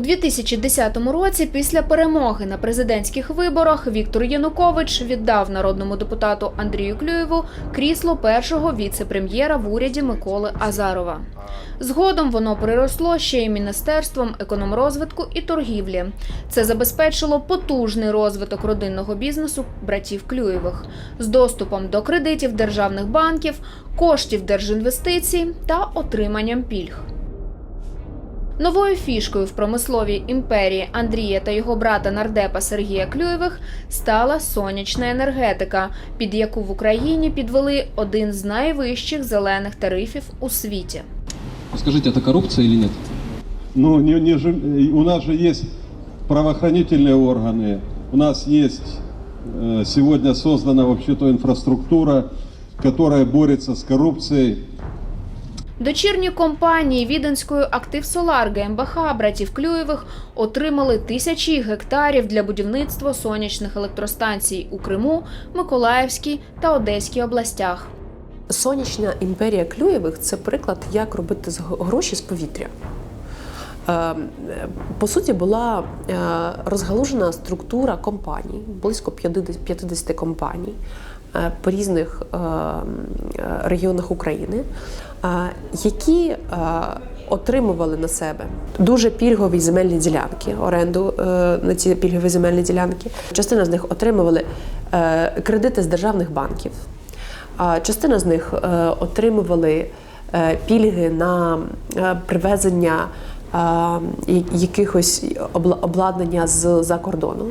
У 2010 році, після перемоги на президентських виборах, Віктор Янукович віддав народному депутату Андрію Клюєву крісло першого віце-прем'єра в уряді Миколи Азарова. Згодом воно приросло ще й міністерством економрозвитку і торгівлі. Це забезпечило потужний розвиток родинного бізнесу братів Клюєвих з доступом до кредитів державних банків, коштів держінвестицій та отриманням пільг. Новою фішкою в промисловій імперії Андрія та його брата нардепа Сергія Клюєвих стала сонячна енергетика, під яку в Україні підвели один з найвищих зелених тарифів у світі. Скажите, это коррупция или нет? Ну, не, не же- у нас же есть правоохранительные органы, у нас есть э, сегодня создана вообще-то инфраструктура, которая борется с коррупцией. Дочірні компанії Віденської Актив Солар ГМБХ братів Клюєвих отримали тисячі гектарів для будівництва сонячних електростанцій у Криму, Миколаївській та Одеській областях. Сонячна імперія Клюєвих це приклад, як робити гроші з повітря. Е, По суті, була е, розгалужена структура компаній, близько 50 50 компаній по різних е, е, регіонах України, е, які е, отримували на себе дуже пільгові земельні ділянки, оренду е, на ці пільгові земельні ділянки. Частина з них отримували е, кредити з державних банків. Частина з них е, отримували е, пільги на е, привезення е, якихось обладнання з-за кордону.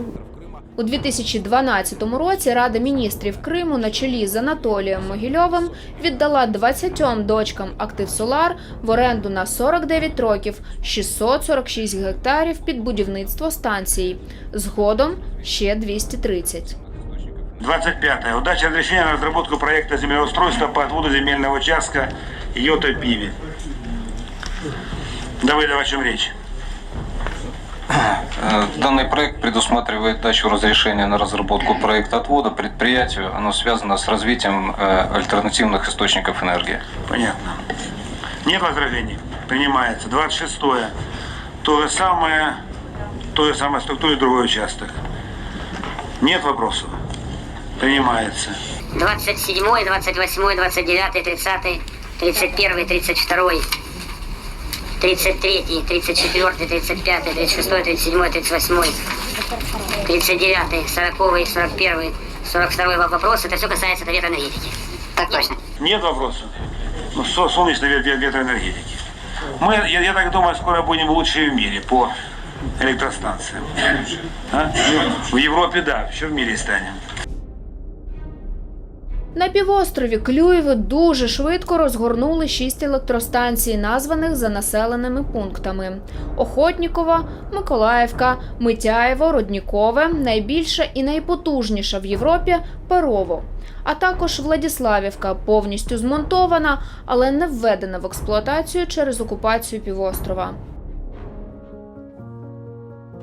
У 2012 році Рада міністрів Криму на чолі з Анатолієм Могильовим віддала 20 дочкам Актив Солар в оренду на 49 років 646 гектарів під будівництво станції. Згодом ще 230. 25. Удача разрешения на разработку проекта землеустройства по отводу земельного участка Йота Пиви. Давай, о чем речь. Данный проект предусматривает дачу разрешения на разработку проекта отвода предприятию. Оно связано с развитием э, альтернативных источников энергии. Понятно. Нет возражений. Принимается. 26. То же самое, то же самое структуре другой участок. Нет вопросов. Принимается. 27, 28, 29, 30, 31, 32, 33, 34, 35, 36, 37, 38, 39, 40, 41, 42 вопрос. Это все касается ветроэнергетики. Так точно. Нет вопросов. Ну, со- солнечной ве- ве- ветроэнергетики. Мы, я, я так думаю, скоро будем лучшие в мире по электростанциям. А? В Европе, да, еще в мире станем. На півострові Клюєви дуже швидко розгорнули шість електростанцій, названих за населеними пунктами: Охотнікова, Миколаївка, Митяєво, Роднікове, найбільша і найпотужніша в Європі Перово. А також Владіславівка повністю змонтована, але не введена в експлуатацію через окупацію півострова.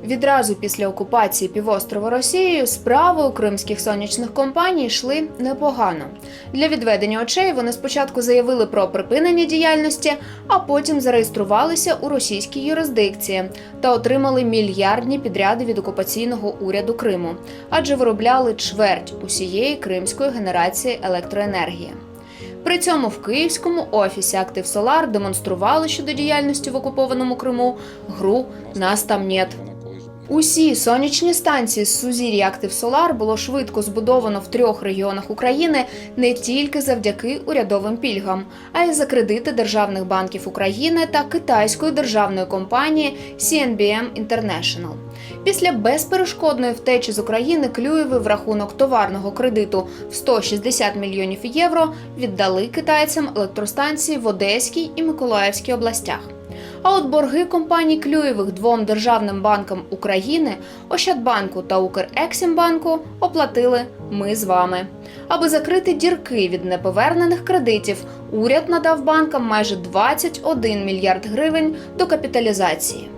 Відразу після окупації півострова Росією справи у кримських сонячних компаній йшли непогано. Для відведення очей вони спочатку заявили про припинення діяльності, а потім зареєструвалися у російській юрисдикції та отримали мільярдні підряди від окупаційного уряду Криму, адже виробляли чверть усієї кримської генерації електроенергії. При цьому в київському офісі Актив Солар демонстрували щодо діяльності в окупованому Криму гру Нас там нет. Усі сонячні станції з сузір'я Актив Солар було швидко збудовано в трьох регіонах України не тільки завдяки урядовим пільгам, а й за кредити державних банків України та китайської державної компанії CNBM International. Після безперешкодної втечі з України Клюєви в рахунок товарного кредиту в 160 мільйонів євро віддали китайцям електростанції в Одеській і Миколаївській областях. А от борги компаній Клюєвих двом державним банкам України, Ощадбанку та Укрексімбанку оплатили ми з вами. Аби закрити дірки від неповернених кредитів, уряд надав банкам майже 21 мільярд гривень до капіталізації.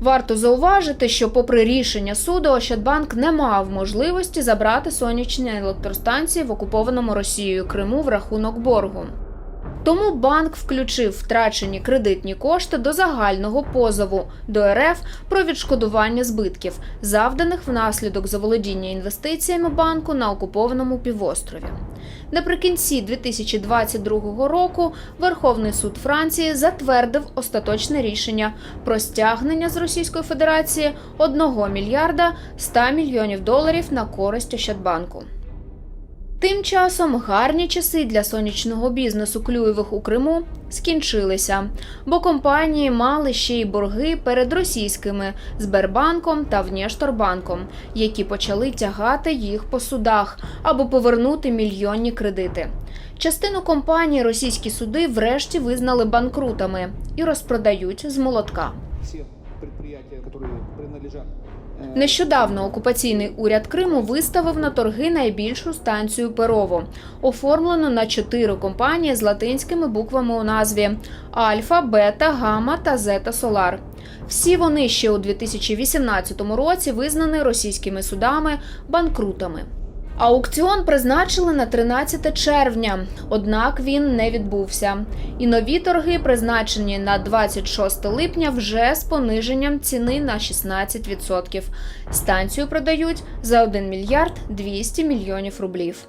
Варто зауважити, що, попри рішення суду, Ощадбанк не мав можливості забрати сонячні електростанції в окупованому Росією Криму в рахунок боргу. Тому банк включив втрачені кредитні кошти до загального позову до РФ про відшкодування збитків, завданих внаслідок заволодіння інвестиціями банку на окупованому півострові. Наприкінці 2022 року Верховний суд Франції затвердив остаточне рішення про стягнення з Російської Федерації 1 мільярда 100 мільйонів доларів на користь Ощадбанку. Тим часом гарні часи для сонячного бізнесу Клюєвих у Криму скінчилися, бо компанії мали ще й борги перед російськими Сбербанком та Внешторбанком, які почали тягати їх по судах або повернути мільйонні кредити. Частину компаній російські суди врешті визнали банкрутами і розпродають з молотка. все предприятия, которые принадлежат э, Нещодавно окупаційний уряд Криму виставив на торги найбільшу станцію Перово, оформлену на чотири компанії з латинськими буквами у назві Альфа, Бета, Гамма та Зета Солар. Всі вони ще у 2018 році визнані російськими судами банкрутами. Аукціон призначили на 13 червня, однак він не відбувся. І нові торги призначені на 26 липня вже з пониженням ціни на 16%. Станцію продають за 1 мільярд 200 мільйонів рублів.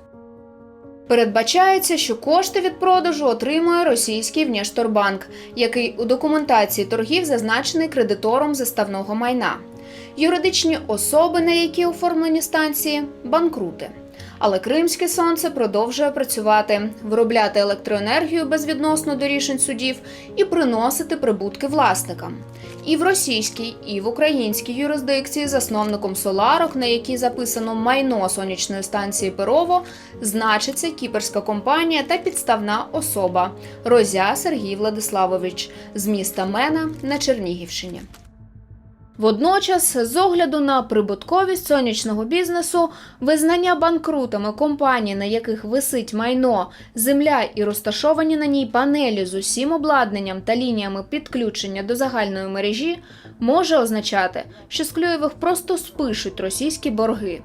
Передбачається, що кошти від продажу отримує російський Внешторбанк, який у документації торгів зазначений кредитором заставного майна. Юридичні особи, на які оформлені станції банкрути. Але Кримське сонце продовжує працювати, виробляти електроенергію безвідносно до рішень судів і приносити прибутки власникам. І в російській, і в українській юрисдикції засновником соларок, на якій записано майно сонячної станції Перово, значиться кіперська компанія та підставна особа Розя Сергій Владиславович з міста Мена на Чернігівщині. Водночас, з огляду на прибутковість сонячного бізнесу, визнання банкрутами компаній, на яких висить майно, земля і розташовані на ній панелі з усім обладнанням та лініями підключення до загальної мережі, може означати, що з Клюєвих просто спишуть російські борги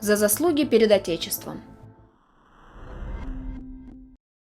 за заслуги перед Отечеством.